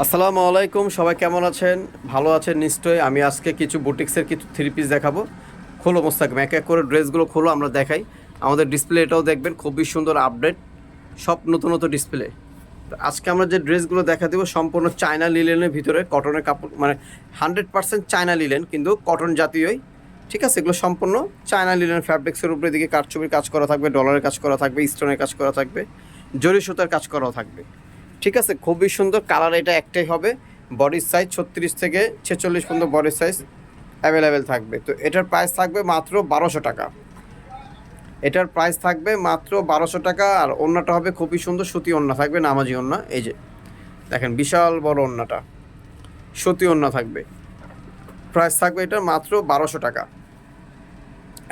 আসসালামু আলাইকুম, সবাই কেমন আছেন? ভালো আছেন নিশ্চয়ই। আমি আজকে কিছু বুটিক্সের কিছু থ্রি পিস দেখাবো। খোলো মোস্তাকিম এক এক করে ড্রেসগুলো খোলো, আমরা দেখাই। আমাদের ডিসপ্লে এটাও দেখবেন, খুবই সুন্দর আপডেট সব নতুন নতুন ডিসপ্লে আজকে আমরা যে ড্রেসগুলো দেখা দেবো, সম্পূর্ণ চায়না লিলেনের ভিতরে কটনের কাপড় মানে হান্ড্রেড পার্সেন্ট চায়না লিলেন কিন্তু কটন জাতীয়ই। ঠিক আছে, এগুলো সম্পূর্ণ চায়না লিলেন ফ্যাব্রিক্সের উপরে দিকে কাঠচুপির কাজ করা থাকবে ডলারের কাজ করা থাকবে স্টোনের কাজ করা থাকবে জরি সুতার কাজ করাও থাকবে। ঠিক আছে, খুবই সুন্দর কালার এটা একটাই হবে। বডির সাইজ ছত্রিশ থেকে ছেচল্লিশ পর্যন্ত বডির সাইজ অ্যাভেলেবেল থাকবে। তো এটার প্রাইস থাকবে মাত্র বারোশো টাকা। এটার প্রাইস থাকবে মাত্র বারোশো টাকা আর ওড়নাটা হবে খুবই সুন্দর সুতি ওড়না থাকবে, নামাজি ওড়না। এই যে, দেখেন বিশাল বড় ওড়নাটা। সুতি ওড়না থাকবে। প্রাইস থাকবে এটা মাত্র বারোশো টাকা।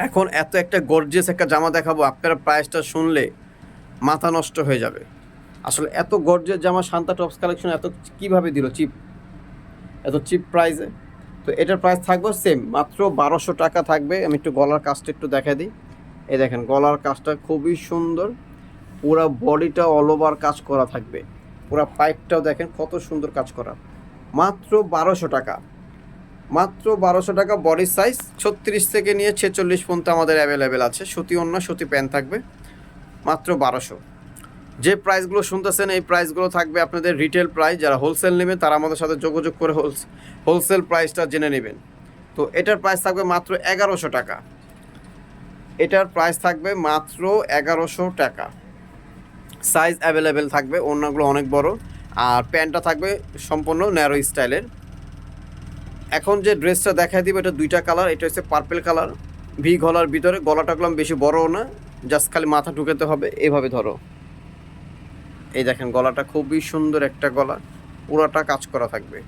এখন এত একটা গর্জিয়াস একটা জামা দেখাবো, আপনারা প্রাইসটা শুনলে মাথা নষ্ট হয়ে যাবে। আসলে এত গর্জের জামা শান্তা টপস কালেকশন এত কীভাবে দিল চিপ? এত চিপ প্রাইসে তো এটার প্রাইস থাকবে সেম মাত্র বারোশো টাকা থাকবে। আমি একটু গলার কাজটা একটু দেখা দিই। এই দেখেন, গলার কাজটা খুবই সুন্দর। পুরো বডিটা অল ওভার কাজ করা থাকবে। পুরো পাইপটাও দেখেন কত সুন্দর কাজ করা। মাত্র বারোশো টাকা। মাত্র বারোশো টাকা বডি সাইজ ছত্রিশ থেকে নিয়ে ছেচল্লিশ পর্যন্ত আমাদের অ্যাভেলেবেল আছে। সুতি অন্য সুতি প্যান্ট থাকবে। মাত্র বারোশো। যে প্রাইসগুলো শুনতেছেন, এই প্রাইসগুলো থাকবে আপনাদের রিটেল প্রাইস যারা হোলসেল নেবেন, তারা আমাদের সাথে যোগাযোগ করে হোলস হোলসেল প্রাইসটা জেনে নেবেন। তো এটার প্রাইস থাকবে মাত্র এগারোশো টাকা। এটার প্রাইস থাকবে মাত্র এগারোশো টাকা। সাইজ অ্যাভেলেবেল থাকবে অন্যগুলো অনেক বড়। আর প্যান্টটা থাকবে সম্পূর্ণ ন্যারো স্টাইলের এখন যে ড্রেসটা দেখাই দিব, এটা দুইটা কালার এটা হচ্ছে পার্পেল কালার ভি গলার ভিতরে, গলাটা গলাম বেশি বড়ও না জাস্ট খালি মাথা ঢুকাতে হবে, এভাবে ধরো। এই দেখেন, গলাটা খুবই সুন্দর একটা গলা। পুরাটা কাজ করা থাকবে।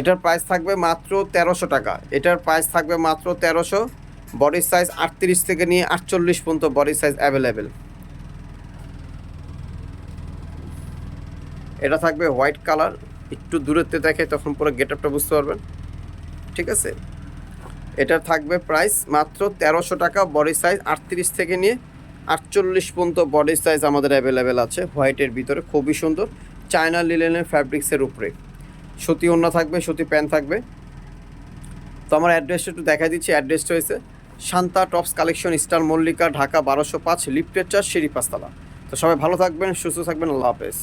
এটার প্রাইস থাকবে মাত্র তেরোশো টাকা। এটার প্রাইস থাকবে মাত্র তেরোশো। বডি সাইজ আটত্রিশ থেকে নিয়ে আটচল্লিশ পর্যন্ত বডি সাইজ অ্যাভেলেবেল এটা থাকবে হোয়াইট কালার একটু দূরত্বে দেখে তখন পুরো গেট আপটা বুঝতে পারবেন। ঠিক আছে? এটার থাকবে প্রাইস মাত্র তেরোশো টাকা। বডি সাইজ আটত্রিশ থেকে নিয়ে আটচল্লিশ পর্যন্ত বডি সাইজ আমাদের অ্যাভেলেবেল আছে। হোয়াইটের ভিতরে খুবই সুন্দর। চায়না লিলেনের ফ্যাব্রিক্সের উপরে। সুতি ওড়না থাকবে, সুতি প্যান্ট থাকবে। তো আমার অ্যাড্রেসটা একটু দেখা দিচ্ছি অ্যাড্রেসটা হয়েছে Shanta tops collection, star Mallika, Dhaka বারোশো পাঁচ লিফটের চার সিঁড়ি পাঁচতলা তো সবাই ভালো থাকবেন, সুস্থ থাকবেন, আল্লাহ হাফেজ।